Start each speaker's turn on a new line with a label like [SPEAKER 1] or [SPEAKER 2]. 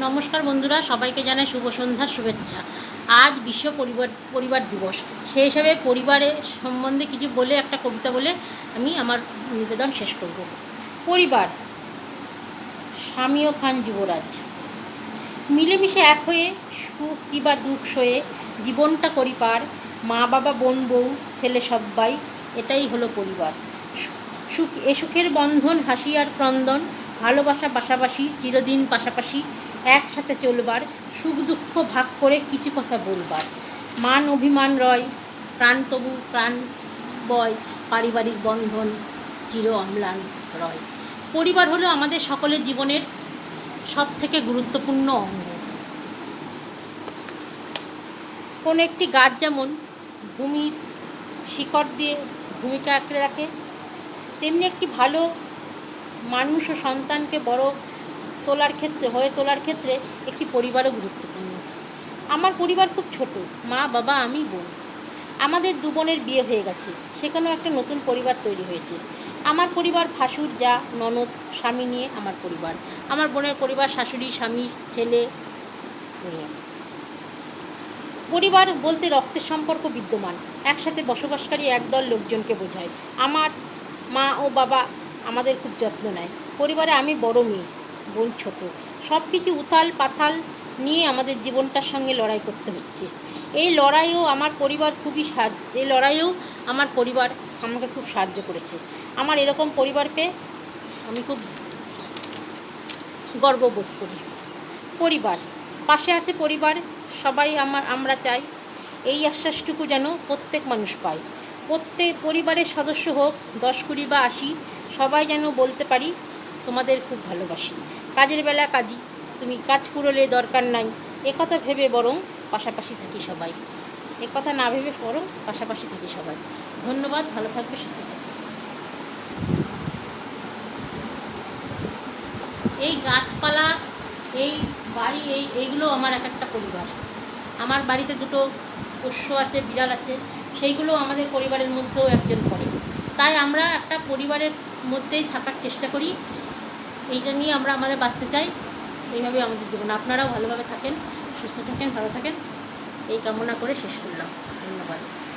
[SPEAKER 1] নমস্কার বন্ধুরা, সবাইকে জানাই শুভ সন্ধ্যার শুভেচ্ছা। আজ বিশ্ব পরিবার পরিবার দিবস। সেই হিসাবে পরিবারের সম্বন্ধে কিছু বলে, একটা কবিতা বলে আমি আমার নিবেদন শেষ করব। পরিবার, স্বামী ও খান যুবরাজ। মিলেমিশে এক হয়ে, সুখ কিবা দুঃখ সয়ে জীবনটা করি পার। মা, বাবা, বোন, বউ, ছেলে সব্বাই, এটাই হলো পরিবার। সুখ, এ সুখের বন্ধন, হাসি আর ক্রন্দন। ভালোবাসা পাশাপাশি, চিরদিন পাশাপাশি একসাথে চলবার, সুখ দুঃখ ভাগ করে কিছু কথা বলবার। মান অভিমান রয়, প্রাণ তবু প্রাণ বয়, পারিবারিক বন্ধন চির অম্লান রয়। পরিবার হলো আমাদের সকলের জীবনের সব থেকে গুরুত্বপূর্ণ অঙ্গ। কোনো একটি গাছ যেমন ভূমির শিকড় দিয়ে ভূমিকা আঁকড়ে রাখে, তেমনি একটি ভালো মানুষ ও সন্তানকে বড় তোলার ক্ষেত্রে, হয়ে তোলার ক্ষেত্রে একটি পরিবারও গুরুত্বপূর্ণ। আমার পরিবার খুব ছোট, মা, বাবা, আমি, বোন। আমাদের দু বোনের বিয়ে হয়ে গেছে, সেখানেও একটা নতুন পরিবার তৈরি হয়েছে। আমার পরিবার ভাসুর, যা ননদ, স্বামী নিয়ে আমার পরিবার। আমার বোনের পরিবার শাশুড়ি, স্বামী, ছেলে নিয়ে পরিবার বলতে রক্তের সম্পর্ক বিদ্যমান। একসাথে বসবাসকারী একদল লোকজনকে বোঝায়। আমার মা ও বাবা আমাদের খুব যত্ন নেয়। পরিবারে আমি বড় মেয়ে, বোন ছোট। সব কিছু উথাল পাথাল নিয়ে আমাদের জীবনটার সঙ্গে লড়াই করতে হচ্ছে। এই লড়াইও আমার পরিবার খুবই সাহায্য, এই লড়াইয়েও আমার পরিবার আমাকে খুব সাহায্য করেছে। আমার এরকম পরিবার পেয়ে আমি খুব গর্ববোধ করি। পরিবার, পাশে আছে পরিবার, সবাই আমার, আমরা চাই এই আশ্বাসটুকু যেন প্রত্যেক মানুষ পায়। প্রত্যেক পরিবারের সদস্য হোক, দশ কুড়ি বা আশি সবাই যেন বলতে পারি, তোমাদের খুব ভালোবাসি। কাজের বেলা কাজই তুমি কাজ কুড়োলে দরকার নাই। একথা ভেবে বরং পাশাপাশি থাকি সবাই। একথা না ভেবে বরং পাশাপাশি থাকি সবাই। ধন্যবাদ, ভালো থাকবে, সুস্থ থাকবে। এই গাছপালা, এই বাড়ি, এই, এইগুলো আমার এক একটা পরিবার। আমার বাড়িতে দুটো পোষ্য আছে, বিড়াল আছে। সেইগুলো আমাদের পরিবারের মধ্যেও একজন পড়ে তাই আমরা একটা পরিবারের মধ্যেই থাকার চেষ্টা করি। এইটা নিয়ে আমরা আমাদের বাঁচতে চাই। এইভাবে আমাদের জীবন। আপনারাও ভালোভাবে থাকেন, সুস্থ থাকেন, ভালো থাকেন। এই কামনা করে শেষ করলাম। ধন্যবাদ।